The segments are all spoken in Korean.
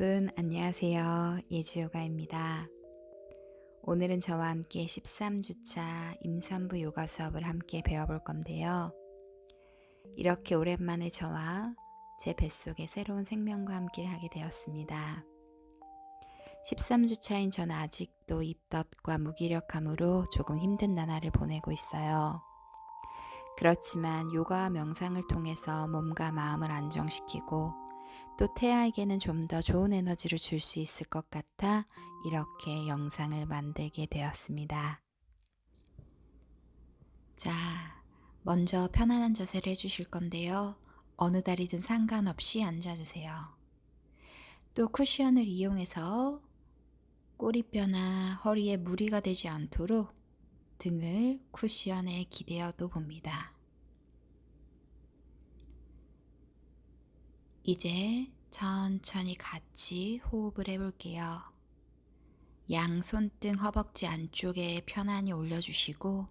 여러분, 안녕하세요. 예지요가입니다. 오늘은 저와 함께 13주차 임산부 요가 수업을 함께 배워볼 건데요. 이렇게 오랜만에 저와 제 뱃속에 새로운 생명과 함께 하게 되었습니다. 13주차인 저는 아직도 입덧과 무기력함으로 조금 힘든 나날을 보내고 있어요. 그렇지만 요가와 명상을 통해서 몸과 마음을 안정시키고 또 태아에게는 좀 더 좋은 에너지를 줄 수 있을 것 같아 이렇게 영상을 만들게 되었습니다. 자, 먼저 편안한 자세를 해주실 건데요. 어느 다리든 상관없이 앉아주세요. 또 쿠션을 이용해서 꼬리뼈나 허리에 무리가 되지 않도록 등을 쿠션에 기대어도 봅니다. 이제 천천히 같이 호흡을 해볼게요. 양 손등 허벅지 안쪽에 편안히 올려주시고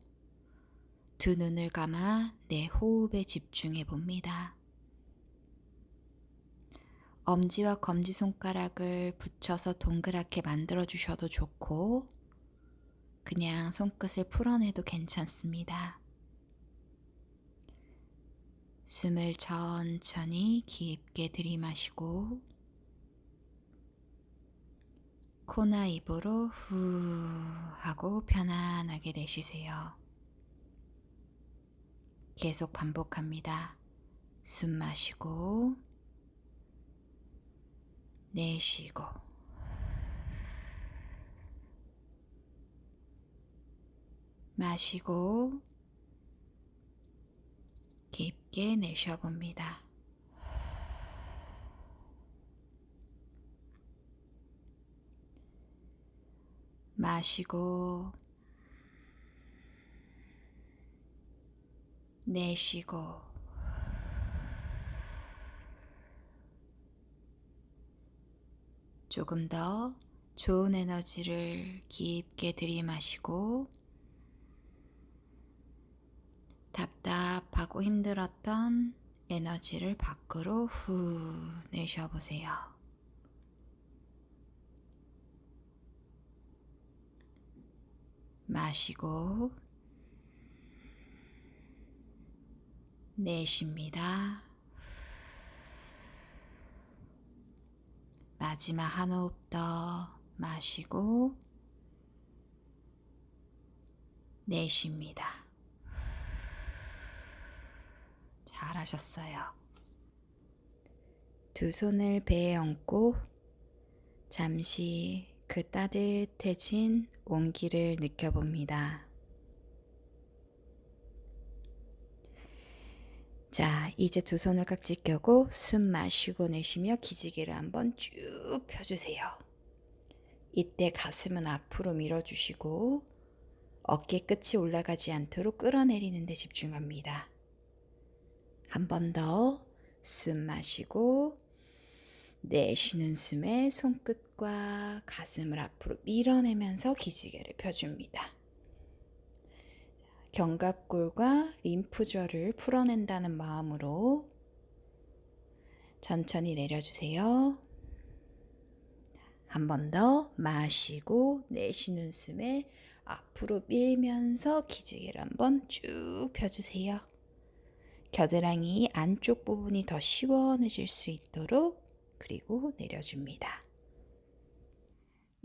두 눈을 감아 내 호흡에 집중해 봅니다. 엄지와 검지 손가락을 붙여서 동그랗게 만들어 주셔도 좋고 그냥 손끝을 풀어내도 괜찮습니다. 숨을 천천히 깊게 들이마시고 코나 입으로 후 하고 편안하게 내쉬세요. 계속 반복합니다. 숨 마시고 내쉬고 마시고 깊게 내쉬어봅니다. 마시고 내쉬고 조금 더 좋은 에너지를 깊게 들이마시고 힘들었던 에너지를 밖으로 후 내쉬어보세요. 마시고 내쉽니다. 마지막 한 호흡 더 마시고 내쉽니다. 잘 하셨어요. 두 손을 배에 얹고 잠시 그 따뜻해진 온기를 느껴봅니다. 자, 이제 두 손을 깍지 껴고 숨 마시고 내쉬며 기지개를 한번 쭉 펴주세요. 이때 가슴은 앞으로 밀어주시고 어깨 끝이 올라가지 않도록 끌어내리는 데 집중합니다. 한 번 더 숨 마시고 내쉬는 숨에 손끝과 가슴을 앞으로 밀어내면서 기지개를 펴줍니다. 견갑골과 림프절을 풀어낸다는 마음으로 천천히 내려주세요. 한 번 더 마시고 내쉬는 숨에 앞으로 밀면서 기지개를 한번 쭉 펴주세요. 겨드랑이 안쪽 부분이 더 시원해질 수 있도록 그리고 내려줍니다.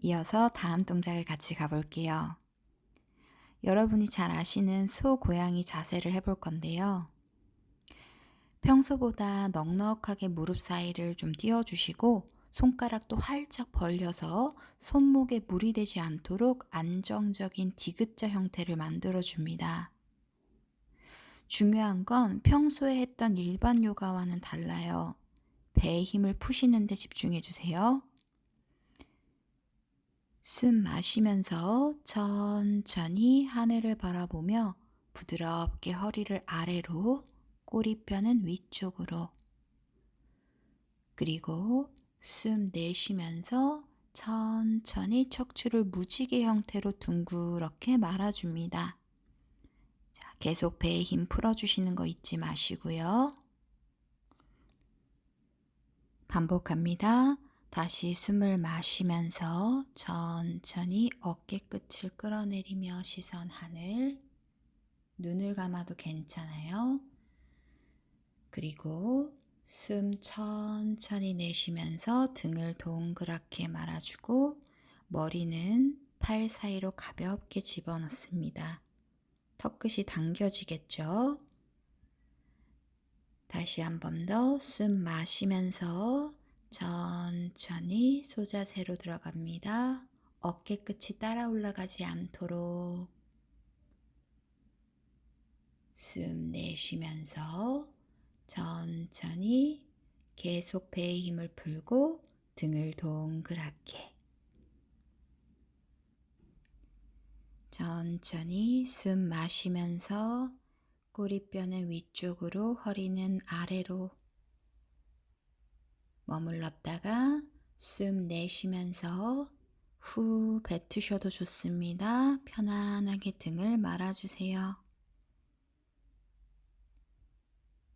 이어서 다음 동작을 같이 가볼게요. 여러분이 잘 아시는 소 고양이 자세를 해볼 건데요. 평소보다 넉넉하게 무릎 사이를 좀 띄워주시고 손가락도 활짝 벌려서 손목에 물이 되지 않도록 안정적인 디귿자 형태를 만들어 줍니다. 중요한 건 평소에 했던 일반 요가와는 달라요. 배의 힘을 푸시는 데 집중해 주세요. 숨 마시면서 천천히 하늘을 바라보며 부드럽게 허리를 아래로 꼬리뼈는 위쪽으로 그리고 숨 내쉬면서 천천히 척추를 무지개 형태로 둥그렇게 말아줍니다. 계속 배에 힘 풀어주시는 거 잊지 마시고요. 반복합니다. 다시 숨을 마시면서 천천히 어깨 끝을 끌어내리며 시선 하늘. 눈을 감아도 괜찮아요. 그리고 숨 천천히 내쉬면서 등을 동그랗게 말아주고 머리는 팔 사이로 가볍게 집어넣습니다. 턱끝이 당겨지겠죠? 다시 한 번 더 숨 마시면서 천천히 소자세로 들어갑니다. 어깨 끝이 따라 올라가지 않도록 숨 내쉬면서 천천히 계속 배의 힘을 풀고 등을 동그랗게 천천히 숨 마시면서 꼬리뼈는 위쪽으로 허리는 아래로 머물렀다가 숨 내쉬면서 후 뱉으셔도 좋습니다. 편안하게 등을 말아주세요.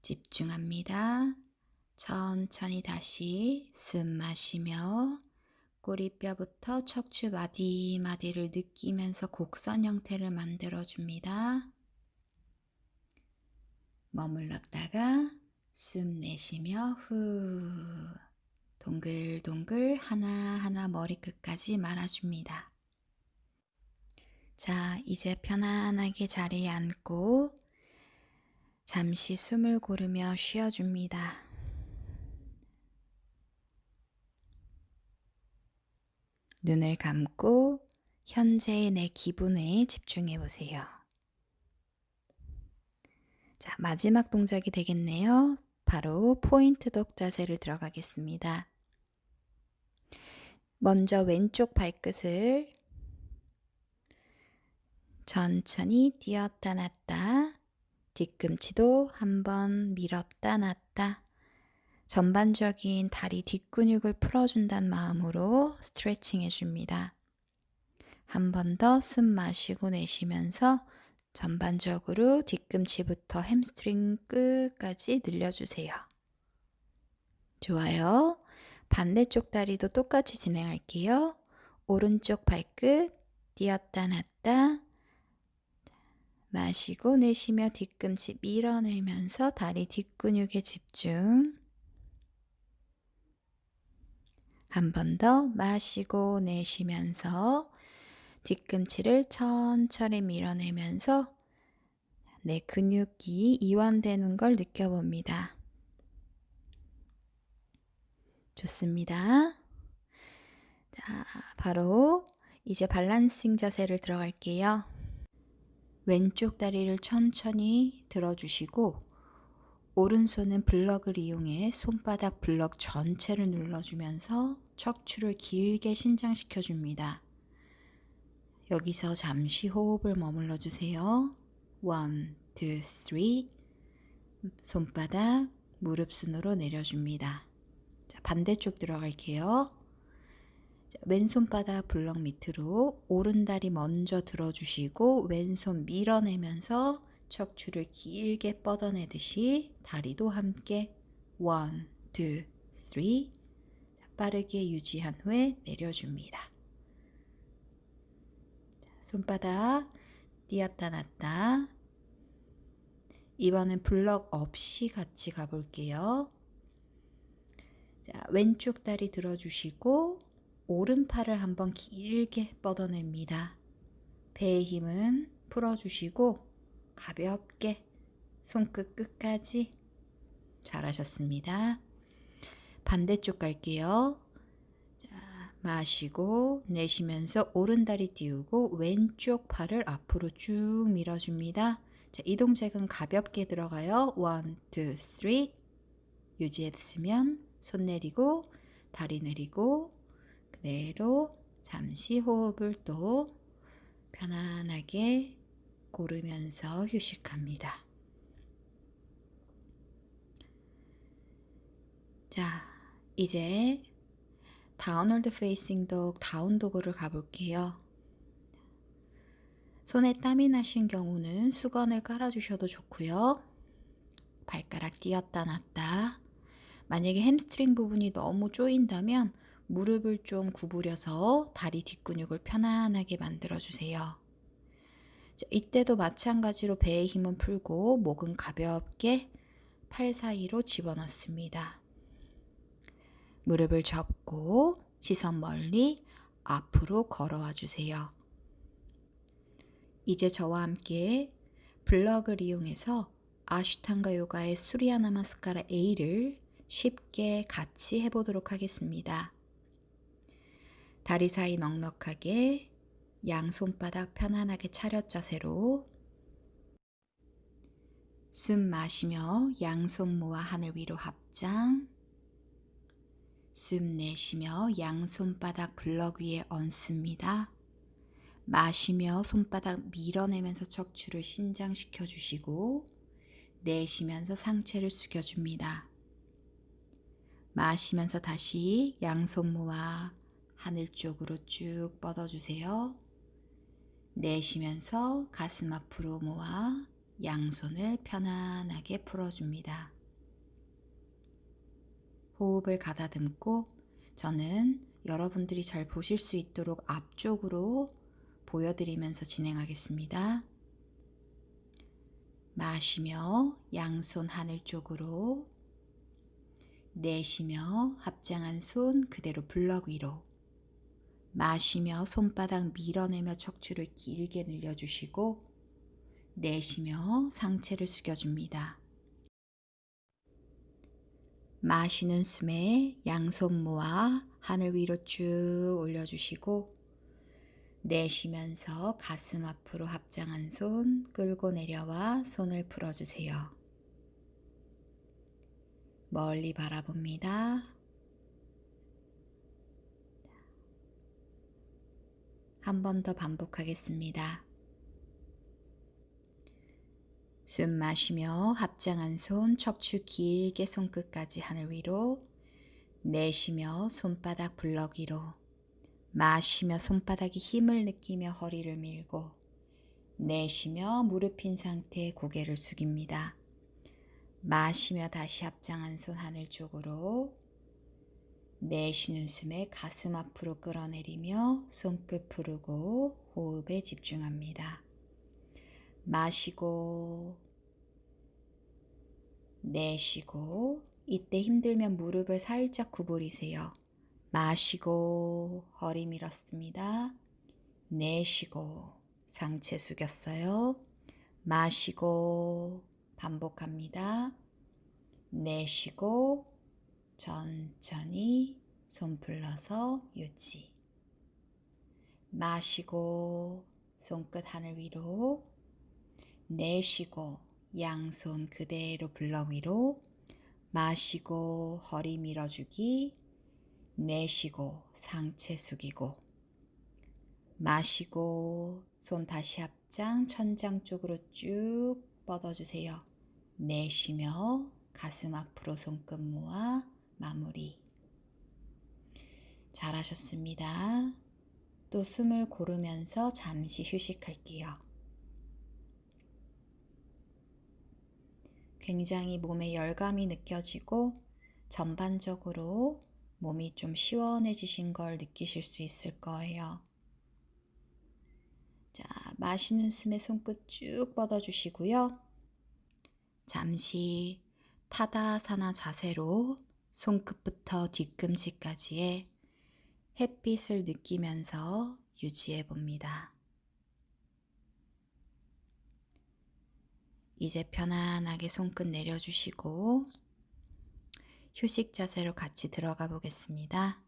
집중합니다. 천천히 다시 숨 마시며 꼬리뼈부터 척추 마디마디를 느끼면서 곡선 형태를 만들어 줍니다. 머물렀다가 숨 내쉬며 후 동글동글 하나하나 머리끝까지 말아줍니다. 자, 이제 편안하게 자리에 앉고 잠시 숨을 고르며 쉬어줍니다. 눈을 감고 현재의 내 기분에 집중해 보세요. 자, 마지막 동작이 되겠네요. 바로 포인트 독 자세를 들어가겠습니다. 먼저 왼쪽 발끝을 천천히 뛰었다 놨다 뒤꿈치도 한번 밀었다 놨다 전반적인 다리 뒷근육을 풀어준다는 마음으로 스트레칭 해줍니다. 한 번 더 숨 마시고 내쉬면서 전반적으로 뒤꿈치부터 햄스트링 끝까지 늘려주세요. 좋아요. 반대쪽 다리도 똑같이 진행할게요. 오른쪽 발끝 뛰었다 놨다 마시고 내쉬며 뒤꿈치 밀어내면서 다리 뒷근육에 집중. 한 번 더 마시고 내쉬면서 뒤꿈치를 천천히 밀어내면서 내 근육이 이완되는 걸 느껴봅니다. 좋습니다. 자, 바로 이제 밸런싱 자세를 들어갈게요. 왼쪽 다리를 천천히 들어주시고 오른손은 블럭을 이용해 손바닥 블럭 전체를 눌러주면서 척추를 길게 신장시켜 줍니다. 여기서 잠시 호흡을 머물러 주세요. 1, 2, 3 손바닥 무릎 순으로 내려줍니다. 자, 반대쪽 들어갈게요. 자, 왼손바닥 블럭 밑으로 오른다리 먼저 들어주시고 왼손 밀어내면서 척추를 길게 뻗어내듯이 다리도 함께 1, 2, 3 빠르게 유지한 후에 내려줍니다. 손바닥 띄었다 놨다. 이번엔 블럭 없이 같이 가볼게요. 자, 왼쪽 다리 들어주시고 오른팔을 한번 길게 뻗어냅니다. 배의 힘은 풀어주시고 가볍게 손끝 끝까지 잘하셨습니다. 반대쪽 갈게요. 마시고 내쉬면서 오른다리 띄우고 왼쪽 팔을 앞으로 쭉 밀어줍니다. 자, 이 동작은 가볍게 들어가요. 1, 2, 3 유지했으면 손 내리고 다리 내리고 그대로 잠시 호흡을 또 편안하게 고르면서 휴식합니다. 자, 이제 다운월드 페이싱 독 다운 도구를 가볼게요. 손에 땀이 나신 경우는 수건을 깔아주셔도 좋고요. 발가락 띄었다 놨다. 만약에 햄스트링 부분이 너무 쪼인다면 무릎을 좀 구부려서 다리 뒷근육을 편안하게 만들어 주세요. 자, 이때도 마찬가지로 배의 힘은 풀고 목은 가볍게 팔 사이로 집어넣습니다. 무릎을 접고 시선 멀리 앞으로 걸어와 주세요. 이제 저와 함께 블럭을 이용해서 아슈탄가 요가의 수리아 나 마스카라 A를 쉽게 같이 해보도록 하겠습니다. 다리 사이 넉넉하게 양손바닥 편안하게 차렷 자세로 숨 마시며 양손 모아 하늘 위로 합장 숨 내쉬며 양손바닥 블럭 위에 얹습니다. 마시며 손바닥 밀어내면서 척추를 신장시켜 주시고 내쉬면서 상체를 숙여줍니다. 마시면서 다시 양손 모아 하늘 쪽으로 쭉 뻗어주세요. 내쉬면서 가슴 앞으로 모아 양손을 편안하게 풀어줍니다. 호흡을 가다듬고 저는 여러분들이 잘 보실 수 있도록 앞쪽으로 보여드리면서 진행하겠습니다. 마시며 양손 하늘 쪽으로 내쉬며 합장한 손 그대로 블럭 위로 마시며 손바닥 밀어내며 척추를 길게 늘려주시고 내쉬며 상체를 숙여줍니다. 마시는 숨에 양손 모아 하늘 위로 쭉 올려주시고 내쉬면서 가슴 앞으로 합장한 손 끌고 내려와 손을 풀어주세요. 멀리 바라봅니다. 한 번 더 반복하겠습니다. 숨 마시며 합장한 손 척추 길게 손끝까지 하늘 위로 내쉬며 손바닥 블럭 위로 마시며 손바닥에 힘을 느끼며 허리를 밀고 내쉬며 무릎 핀 상태에 고개를 숙입니다. 마시며 다시 합장한 손 하늘 쪽으로 내쉬는 숨에 가슴 앞으로 끌어내리며 손끝 푸르고 호흡에 집중합니다. 마시고 내쉬고 이때 힘들면 무릎을 살짝 구부리세요. 마시고 허리 밀었습니다. 내쉬고 상체 숙였어요. 마시고 반복합니다. 내쉬고 천천히 손 풀러서 유지. 마시고 손끝 하늘 위로 내쉬고 양손 그대로 블럭 위로 마시고 허리 밀어주기 내쉬고 상체 숙이고 마시고 손 다시 합장 천장 쪽으로 쭉 뻗어주세요. 내쉬며 가슴 앞으로 손끝 모아 마무리. 잘하셨습니다. 또 숨을 고르면서 잠시 휴식할게요. 굉장히 몸에 열감이 느껴지고 전반적으로 몸이 좀 시원해지신 걸 느끼실 수 있을 거예요. 자, 마시는 숨에 손끝 쭉 뻗어주시고요. 잠시 타다사나 자세로 손끝부터 뒤꿈치까지의 햇빛을 느끼면서 유지해 봅니다. 이제 편안하게 손끝 내려주시고 휴식 자세로 같이 들어가 보겠습니다.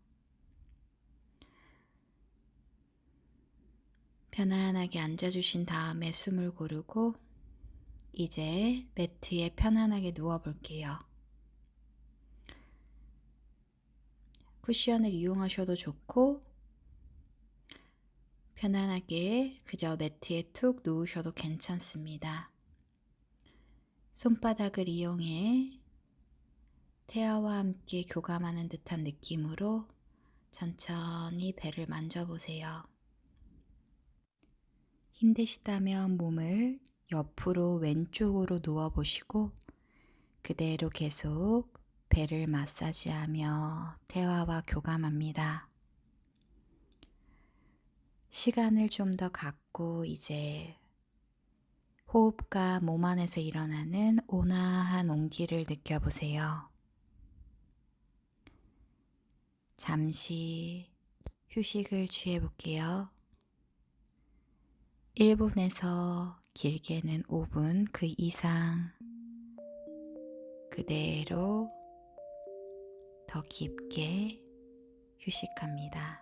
편안하게 앉아주신 다음에 숨을 고르고 이제 매트에 편안하게 누워 볼게요. 쿠션을 이용하셔도 좋고 편안하게 그저 매트에 툭 누우셔도 괜찮습니다. 손바닥을 이용해 태아와 함께 교감하는 듯한 느낌으로 천천히 배를 만져보세요. 힘드시다면 몸을 옆으로 왼쪽으로 누워보시고 그대로 계속 배를 마사지하며 대화와 교감합니다. 시간을 좀 더 갖고 이제 호흡과 몸 안에서 일어나는 온화한 온기를 느껴보세요. 잠시 휴식을 취해 볼게요. 1분에서 길게는 5분 그 이상 그대로 더 깊게 휴식합니다.